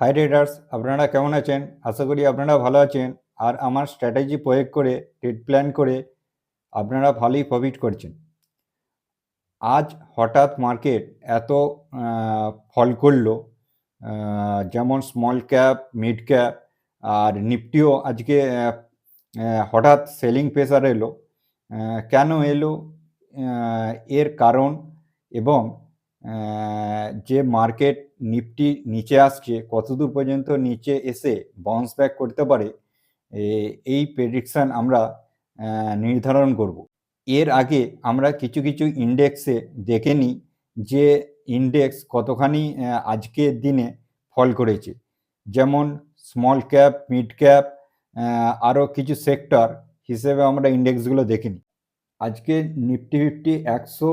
High traders আপনারা কেমন আছেন? আশা করি আপনারা ভালো আছেন। আর আমার স্ট্র্যাটেজি প্রয়োগ করে ট্রেড প্ল্যান করে আপনারা ভালোই প্রফিট করছেন। আজ হঠাৎ মার্কেট এত ফল করল যেমন স্মল ক্যাপ মিড ক্যাপ আর নিফটিও আজকে হঠাৎ সেলিং প্রেসার এলো। কেন এলো? এর কারণ এবং যে মার্কেট নিফটি নিচে আসছে, কতদূর পর্যন্ত নিচে এসে বাউন্স ব্যাক করতে পারে এই প্রেডিকশান আমরা নির্ধারণ করব। এর আগে আমরা কিছু কিছু ইন্ডেক্সে দেখে নিই যে ইন্ডেক্স কতখানি আজকের দিনে ফল করেছে। যেমন স্মল ক্যাপ মিড ক্যাপ আরও কিছু সেক্টর হিসেবে আমরা ইন্ডেক্সগুলো দেখে নিই। আজকে নিফটি ফিফটি একশো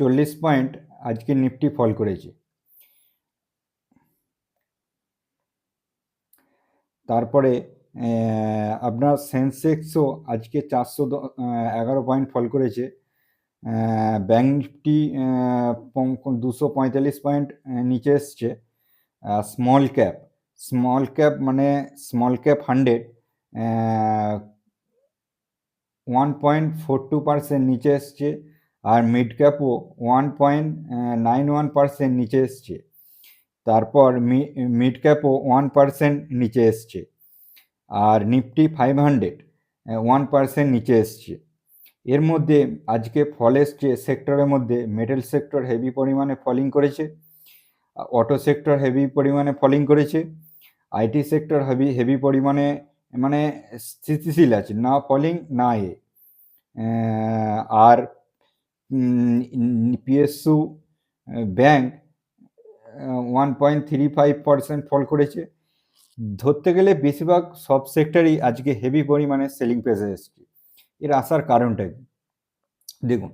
চল্লিশ পয়েন্ট আজকে নিফটি ফল করেছে। তারপরে আপনার সেন্সেক্সও আজকে চারশো এগারো পয়েন্ট ফল করেছে। ব্যাঙ্ক নিফটি দুশো পঁয়তাল্লিশ পয়েন্ট নিচে এসছে। স্মল ক্যাপ স্মল ক্যাপ মানে small cap hundred one point four two percent নিচে এসছে। আর mid ক্যাপও one point nine one percent নিচে এসছে। তারপর মিড ক্যাপও ওয়ান পার্সেন্ট নিচে এসছে। আর Nifty five hundred one percent নিচে এসছে। এর মধ্যে আজকে ফল এসছে সেক্টরের মধ্যে। মেটাল সেক্টর হেভি পরিমাণে ফলিং করেছে। অটো সেক্টর হেভি পরিমাণে ফলিং করেছে। আইটি সেক্টর হেভি হেভি পরিমাণে মানে স্থিতিশীল আছে। না ফলিং না এ। আর PSU bank one point three five percent fall করেছে। ধরতে গেলে বেশিরভাগ সব সেক্টরই আজকে হেভি পরিমাণে সেলিং প্রেসে এসছে। এর আসার কারণটা দেখুন,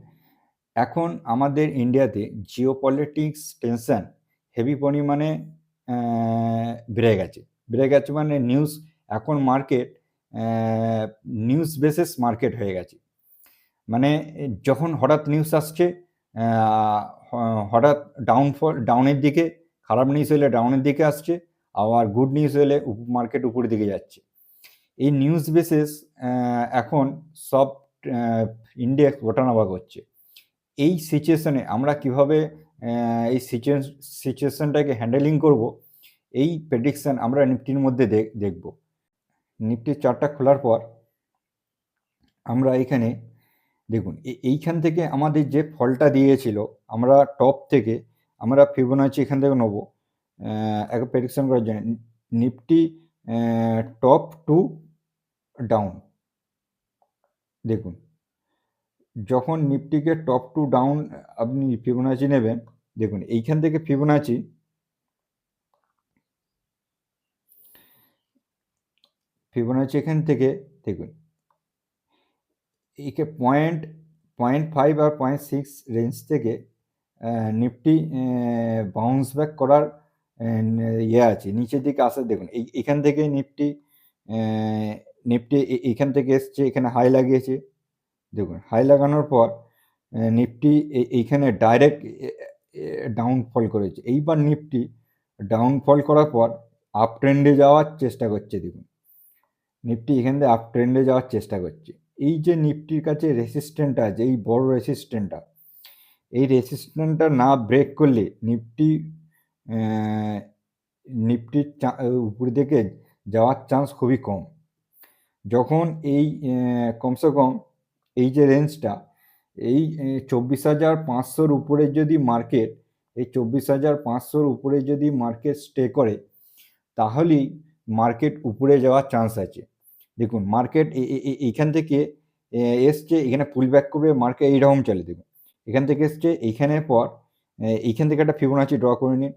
এখন আমাদের ইন্ডিয়াতে জিও পলিটিক্স টেনশন হেভি পরিমাণে বেড়ে গেছে। বেড়ে গেছে মানে নিউজ এখন মার্কেট নিউজ বেসিস মার্কেট হয়ে গেছে। মানে যখন হঠাৎ নিউজ আসছে হঠাৎ ডাউনফল ডাউনের দিকে, খারাপ নিউজ হলে ডাউনের দিকে আসছে, আবার গুড নিউজ হলে মার্কেট উপরের দিকে যাচ্ছে। এই নিউজ বেসিস এখন সব ইন্ডেক্স ওঠানামা করছে এই সিচুয়েশনে আমরা কীভাবে এই সিচুয়েশনটাকে হ্যান্ডেলিং করব, এই প্রেডিকশন আমরা নিফটির মধ্যে দেখ- দেখব। নিফটির চারটা খোলার পর আমরা এখানে দেখুন এইখান থেকে আমাদের যে ফলটা দিয়েছিল, আমরা টপ থেকে আমরা ফিবোনাচি এখান থেকে নেব। এক প্রেডিকশন করার জন্য। নিফটি টপ টু ডাউন দেখুন, যখন নিফটিকে টপ টু ডাউন আপনি ফিবোনাচি নেবেন, দেখুন, এইখান থেকে ফিবোনাচি ফিবোনাচি এখান থেকে, দেখুন একে পয়েন্ট পয়েন্ট ফাইভ আর পয়েন্ট সিক্স রেঞ্জ থেকে নিফটি বাউন্স ব্যাক করার ইয়ে আছে। নিচের দিকে আসে, দেখুন, এই, এখান থেকে নিফটি নিফটি এ- এইখান থেকে এসছে, এখানে হাই লাগিয়েছে। দেখুন হাই লাগানোর পর নিফটি এইখানে ডাইরেক্ট ডাউনফল করেছে। এইবার নিফটি ডাউনফল করার পর আপ ট্রেন্ডে যাওয়ার চেষ্টা করছে, দেখুন। নিফটি এখান থেকে আপ ট্রেন্ডে যাওয়ার চেষ্টা করছে। এই যে নিফটির কাছে রেসিস্ট্যান্টটা আছে, এই বড় রেসিস্ট্যান্টটা এই রেসিস্ট্যান্টটা না ব্রেক করলে নিফটি নিফটির উপর দিকে যাওয়ার চান্স খুবই কম। যখন এই কমসে কম এই যে রেঞ্জটা এই চব্বিশ হাজার পাঁচশোর উপরে যদি মার্কেট এই চব্বিশ হাজার পাঁচশোর উপরে যদি মার্কেট স্টে করে, তাহলেই মার্কেট উপরে যাওয়ার চান্স আছে। দেখুন মার্কেট এইখান থেকে এসছে, এখানে পুল ব্যাক করবে মার্কেট এইরকম চলে, দেখুন। এখান থেকে এসছে, এইখানের পর এইখান থেকে একটা ফিবোনাচি ড্র করে নিন।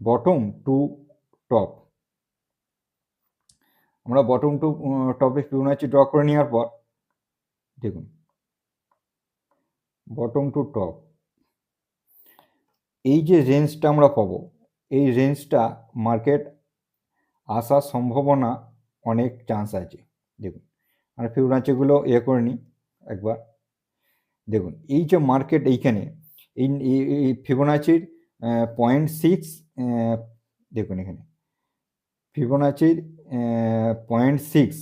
বটম টু টপ আমরা বটম টু টপে ফিবোনাচি ড্র করে নেওয়ার পর, দেখুন। বটম টু টপ এই যে রেঞ্জটা আমরা পাবো, এই রেঞ্জটা মার্কেট আসার সম্ভাবনা অনেক চান্স আছে। দেখুন, আমরা ফিবোনাচিগুলো ইয়ে করে নিই একবার। দেখুন, এই যে মার্কেট এইখানে, এই ফিবোনাচির পয়েন্ট সিক্স দেখুন এখানে। ফিবোনাচির পয়েন্ট সিক্স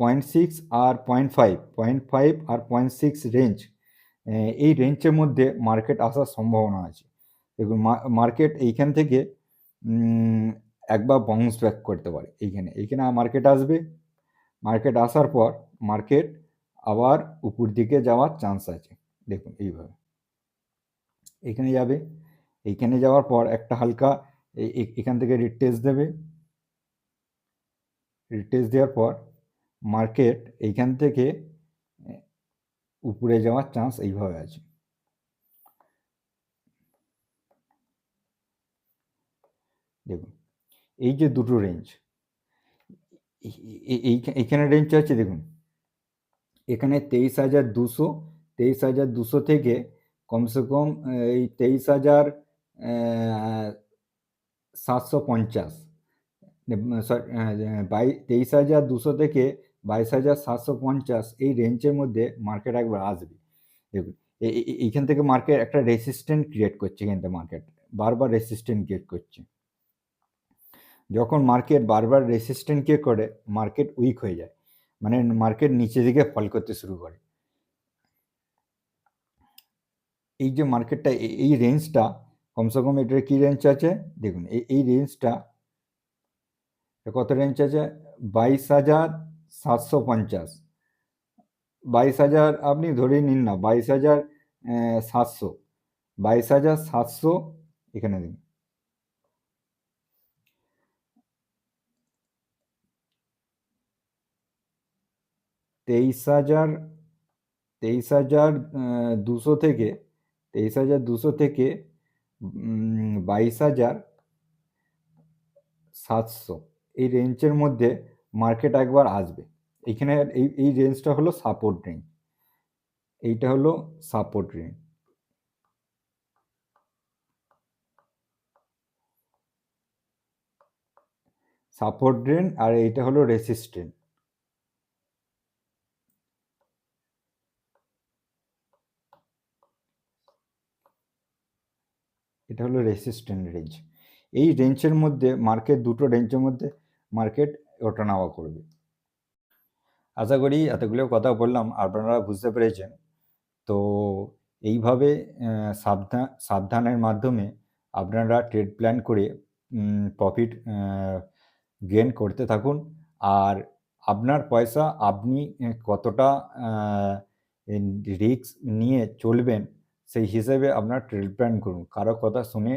পয়েন্ট সিক্স আর পয়েন্ট ফাইভ পয়েন্ট ফাইভ আর পয়েন্ট সিক্স রেঞ্জ এই রেঞ্জের মধ্যে মার্কেট আসার সম্ভাবনা আছে। দেখুন মার্কেট এইখান থেকে একবার বাউন্স ব্যাক করতে পারে এইখানে। এইখানে মার্কেট আসবে। মার্কেট আসার পর মার্কেট আবার উপর দিকে যাওয়ার চান্স আছে। দেখুন এইভাবে। এখানে যাবে। এইখানে যাওয়ার পর একটা হালকা এখান থেকে রিটেস্ট দেবে। রিটেস্ট দেওয়ার পর মার্কেট এইখান থেকে উপরে যাওয়ার চান্স এইভাবে আছে। দেখুন। এই যে দুটো রেঞ্জ এইখানে রেঞ্জ আছে দেখুন। এখানে তেইশ হাজার দুশো, তেইশ হাজার দুশো থেকে কমসে কম এই তেইশ হাজার সাতশো পঞ্চাশ। বাই, তেইশ হাজার দুশো থেকে বাইশ হাজার সাতশো পঞ্চাশ এই রেঞ্জের মধ্যে মার্কেট একবার আসবে। দেখুন এইখান থেকে মার্কেট একটা রেসিস্ট্যান্ট ক্রিয়েট করছে এখান থেকে মার্কেট বারবার রেসিস্ট্যান্ট ক্রিয়েট করছে। যখন মার্কেট বারবার রেসিস্ট্যান্ট ক্রিয়েট করে মার্কেট উইক হয়ে যায়। মানে মার্কেট নিচে দিকে ফল করতে শুরু করে। এই যে মার্কেটটা এই রেঞ্জটা কমসে কম এটার কী রেঞ্জ আছে? দেখুন, এই এই রেঞ্জটা কত রেঞ্জ আছে? বাইশ হাজার সাতশো পঞ্চাশ। বাইশ হাজার, আপনি ধরে নিন না, বাইশ হাজার সাতশো। বাইশ হাজার সাতশো, এখানে দিন তেইশ হাজার তেইশ হাজার দুশো থেকে, তেইশ হাজার দুশো থেকে বাইশ হাজার সাতশো। এই রেঞ্জের মধ্যে মার্কেট একবার আসবে। এইখানে এই এই রেঞ্জটা হলো সাপোর্ট রেঞ্জ এইটা হলো সাপোর্ট রেঞ্জ সাপোর্ট রেঞ্জ আর এইটা হলো রেসিস্ট্যান্ট এটা হলো রেসিস্ট্যান্ট রেঞ্জ এই রেঞ্জের মধ্যে মার্কেট দুটো রেঞ্জের মধ্যে মার্কেট ওঠানামা করবে। আশা করি এতগুলো কথা বললাম, আপনারা বুঝতে পেরেছেন। তো এইভাবে সাবধান সাবধানের মাধ্যমে আপনারা ট্রেড প্ল্যান করে প্রফিট গেন করতে থাকুন। আর আপনার পয়সা আপনি কতটা রিস্ক নিয়ে চলবেন সেই হিসেবে আপনার ট্রেড প্ল্যান করুন। কারও কথা শুনে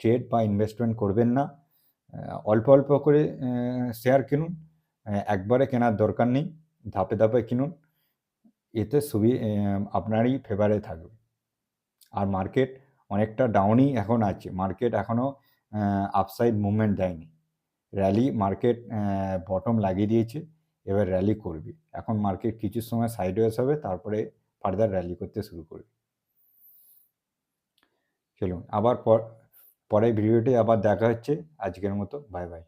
ট্রেড বা ইনভেস্টমেন্ট করবেন না। অল্প অল্প করে শেয়ার কিনুন। একবারে কেনার দরকার নেই। ধাপে ধাপে কিনুন। এতে সুবি আপনারই ফেভারে থাকবে। আর মার্কেট অনেকটা ডাউনই এখন আছে। মার্কেট এখনও আপসাইড মুভমেন্ট দেয়নি। র্যালি মার্কেট বটম লাগিয়ে দিয়েছে। এবার র্যালি করবে। এখন মার্কেট কিছু সময় সাইডওয়েজ হবে। তারপরে ফার্দার র্যালি করতে শুরু করবে। চলুন, আবার পর, পরের ভিডিওতে আবার দেখা হচ্ছে। আজকের মতো বাই বাই